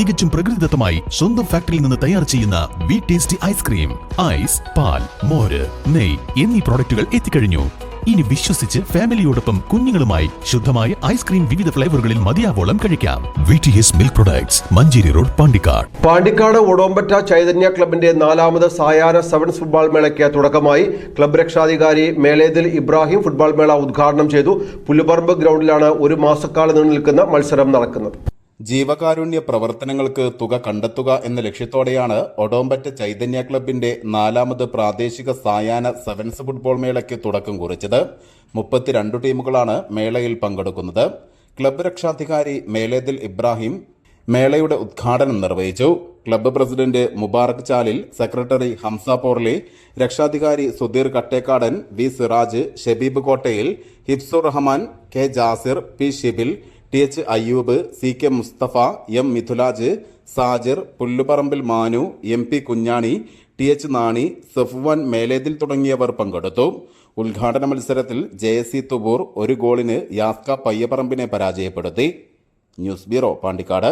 തികച്ചും പ്രകൃതിദത്തമായി സ്വന്തം ഫാക്ടറിയിൽ നിന്ന് തയ്യാർ ചെയ്യുന്ന വി ടേസ്റ്റി ഐസ്ക്രീം ഐസ് പാൽ മോര് നെയ് എന്നീ പ്രോഡക്റ്റുകൾ എത്തിക്കഴിഞ്ഞു. ഇനി വിശ്വസിച്ച് ഫാമിലിയോടൊപ്പം കുഞ്ഞുങ്ങളുമായി ശുദ്ധമായ ഐസ്ക്രീം വിവിധ ഫ്ലേവറുകളിൽ മതിയാവോളം കഴിക്കാം. V T S milk products Manjeri road Pandikkad. Pandikkad Odompatta Chaitanya ക്ലബിന്റെ നാലാമത് സായാഹ്ന സെവൻസ് ഫുട്ബോൾ മേളയ്ക്ക് തുടക്കമായി ക്ലബ് രക്ഷാധികാരി മേലേതിൽ ഇബ്രാഹിം ഫുട്ബോൾ മേള ഉദ്ഘാടനം ചെയ്തു. പുല്ലുപറമ്പ് ഗ്രൗണ്ടിലാണ് ഒരു മാസക്കാലം നീണ്ടു നിൽക്കുന്ന മത്സരം നടക്കുന്നത്. ജീവകാരുണ്യ പ്രവർത്തനങ്ങൾക്ക് തുക കണ്ടെത്തുക എന്ന ലക്ഷ്യത്തോടെയാണ് ഒഡോമ്പറ്റ ചൈതന്യ ക്ലബിന്റെ നാലാമത് പ്രാദേശിക സായാഹ്ന സെവൻസ് ഫുട്ബോൾ മേളയ്ക്ക് തുടക്കം കുറിച്ചത്. മുപ്പത്തിരണ്ട് ടീമുകളാണ് മേളയിൽ പങ്കെടുക്കുന്നത്. ക്ലബ്ബ് രക്ഷാധികാരി മേലേദിൽ ഇബ്രാഹിം മേളയുടെ ഉദ്ഘാടനം നിർവഹിച്ചു. Club president Mubarak Chalil secretary Hamsa Porli രക്ഷാധികാരി Sudheer Kattekkadan V Siraj Shabeeb Kottayil Hifzur Rahman K Jasir P Shibil T H Ayyub C K Musthafa M Mithulaj Sajir Pullupparambil Manu M P Kunjani T H Nani Safwan Melethil തുടങ്ങിയവർ പങ്കെടുത്തു. ഉദ്ഘാടന മത്സരത്തിൽ J S C തുബൂർ ഒരു ഗോളിന് യാസ്ക പയ്യപ്പറമ്പിനെ പരാജയപ്പെടുത്തി. News bureau Pandikkad.